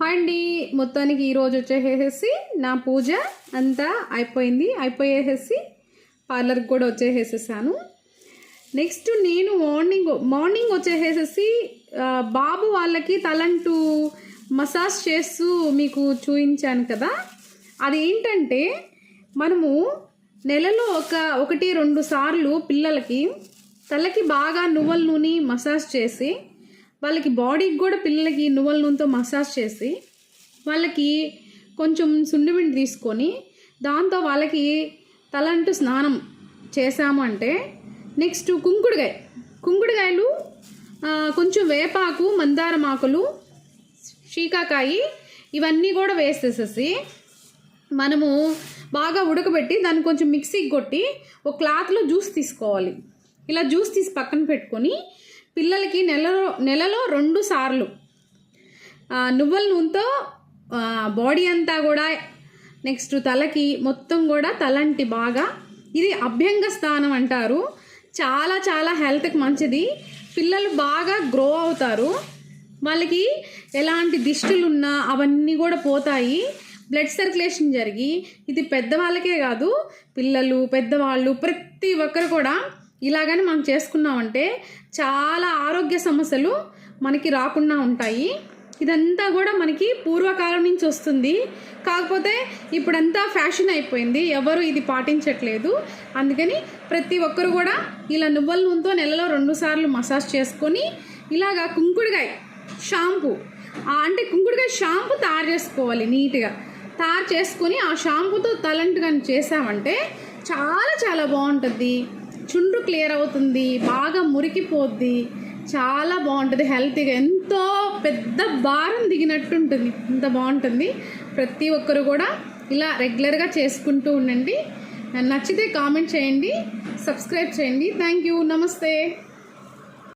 Hi అండి మొత్తానికి ఈరోజు వచ్చేసేసి నా పూజ అంతా అయిపోయింది. అయిపోయేసేసి పార్లర్కి కూడా వచ్చేసేసాను. నెక్స్ట్ నేను మార్నింగ్ మార్నింగ్ వచ్చేసేసి బాబు వాళ్ళకి తలంటూ మసాజ్ చేస్తూ మీకు చూపించాను కదా. అది ఏంటంటే మనము నెలలో ఒక ఒకటి రెండు సార్లు పిల్లలకి తలకి బాగా నువ్వుల నూనె మసాజ్ చేసి వాళ్ళకి బాడీకి కూడా పిల్లలకి నువ్వుల నూనెతో మసాజ్ చేసి వాళ్ళకి కొంచెం సుండిపిండి తీసుకొని దాంతో వాళ్ళకి తలంటూ స్నానం చేసాము అంటే నెక్స్ట్ కుంకుడుగాయ. కుంకుడుగాయలు కొంచెం వేపాకు మందారం ఆకులు శీకాకాయి ఇవన్నీ కూడా వేసేసేసి మనము బాగా ఉడకబెట్టి దాన్ని కొంచెం మిక్సీకి కొట్టి ఒక క్లాత్లో జ్యూస్ తీసుకోవాలి. ఇలా జ్యూస్ తీసి పక్కన పెట్టుకొని పిల్లలకి నెలలో నెలలో రెండు సార్లు. నువ్వుల నూనెతో బాడీ అంతా కూడా నెక్స్ట్ తలకి మొత్తం కూడా తలంటి బాగా. ఇది అభ్యంగ స్థానం అంటారు. చాలా చాలా హెల్త్కి మంచిది. పిల్లలు బాగా గ్రో అవుతారు. వాళ్ళకి ఎలాంటి దిష్టులు ఉన్నా అవన్నీ కూడా పోతాయి. బ్లడ్ సర్క్యులేషన్ జరిగి ఇది పెద్దవాళ్ళకే కాదు పిల్లలు పెద్దవాళ్ళు ప్రతి ఒక్కరు కూడా ఇలాగని మనం చేసుకున్నామంటే చాలా ఆరోగ్య సమస్యలు మనకి రాకుండా ఉంటాయి. ఇదంతా కూడా మనకి పూర్వకాలం నుంచి వస్తుంది. కాకపోతే ఇప్పుడంతా ఫ్యాషన్ అయిపోయింది. ఎవరు ఇది పాటించట్లేదు. అందుకని ప్రతి ఒక్కరు కూడా ఇలా నువ్వుల నూనెతో నెలలో రెండు సార్లు మసాజ్ చేసుకొని ఇలాగా కుంకుడుగాయ షాంపూ అంటే కుంకుడుగాయ షాంపూ తయారు చేసుకోవాలి నీట్గా. తయారు చేసుకొని ఆ షాంపూతో తలంటు కానీ చేసామంటే చాలా చాలా బాగుంటుంది. చుండ్రు క్లియర్ అవుతుంది బాగా మురికిపోద్ది. చాలా బాగుంటుంది హెల్తీగా. ఎంతో పెద్ద భారం దిగినట్టు ఉంటుంది ఇంత బాగుంటుంది. ప్రతి ఒక్కరు కూడా ఇలా రెగ్యులర్గా చేసుకుంటూ ఉండండి. నచ్చితే కామెంట్ చేయండి సబ్స్క్రైబ్ చేయండి. Thank you. నమస్తే.